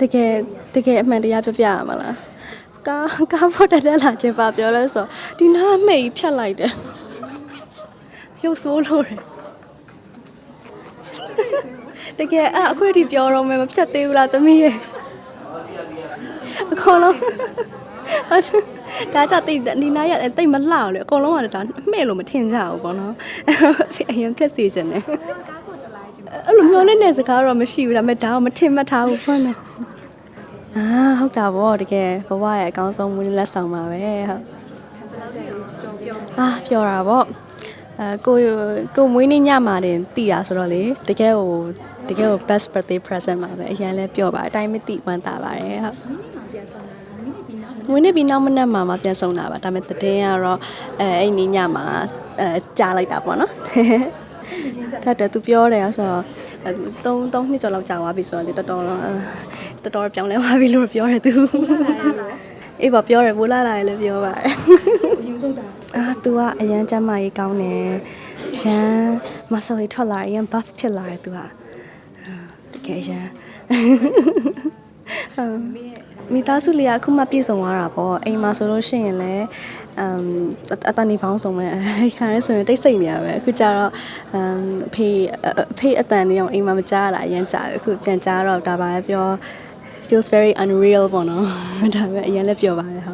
တကယ်တကယ်အမှန်တရားပြောပြရမှာလားကားကားဖို့တက်တက်လာခြင်းပါပြောလဲဆိုဒီနားမိတ်ဖြတ်လိုက်တယ်ရုပ်ဆိုးလို့တယ်တကယ်အဲ့အခုထိပြောတော့မယ်မဖြတ်သေးဘူးလားသမီးရဲ့အကုန်လုံးဒါကြောင့်တိတ်ဒီနားရတိတ်မလှအောင်လေအကုန်လုံးကဒါမှဲ့လို့မထင်ကြဘူးပေါ့နော်အရင်ဖြတ်စီခြင်းနဲ့ အဲ့လိုမျိုးလေးနဲ့စကားတော့မရှိဘူးဒါပေမဲ့ဒါကမထင်မှတ်ထားဘူးပေါ့နော်အာဟုတ်တာဗောတကယ်ဘဝရဲ့အကောင်းဆုံးမူးလက်ဆောင်ပါပဲဟုတ်အာပြောတာဗောအဲကိုကိုမွေးနေ့ညမှာတင်တည်တာဆိုတော့လေတကယ်ဟိုတကယ်ဟို best birthday present ပါပဲအရင်လဲပြောပါအတိုင်းမသိဝမ်းသာပါတယ်ဟုတ်မွေးနေ့ပြီးနောက်မနက်မှာမှပြန်ဆောင်တာပါဒါပေမဲ့တည်င်းကတော့အဲအဲ့ဒီညမှာအဲကြားလိုက်တာပေါ့နော် ဒါတည်းသူပြောတယ်ဆိုတော့3 3နှစ်ကျော်လောက်ကြာသွားပြီဆိုတော့လေတော်တော်တော့တော်တော်ပြောင်းလဲသွားပြီလို့ပြောတယ်သူအေးပါပြောတယ်ဘိုးလာလာလည်းပြောပါတယ်အရင်ဆုံးတာအာ तू ကအရန်ကျမ်းမာရေးကောင်းတယ်ရန်မဆယ်လေးထွက်လာရင် buff ဖြစ်လာတယ် तू ကတကယ်ရန် မိသားစုလေးကအခုမှပြည့်စုံသွားတာပေါ့အိမ်မှာဆိုလို့ရှိရင်လည်းအမ်အတန်နေပေါင်းဆုံးပဲအဲခါရဲဆိုရင်တိတ်ဆိတ်နေရပဲအခုကျတော့အမ်အဖေအဖေအတန်လေးအောင်အိမ်မှာမကြားရတာအရင်ကြာပြီအခုပြန်ကြားတော့ဒါပါပဲပြော feels very unreal ပေါ့နော်ဒါပဲအရင်လည်းပြောပါတယ်ဟုတ်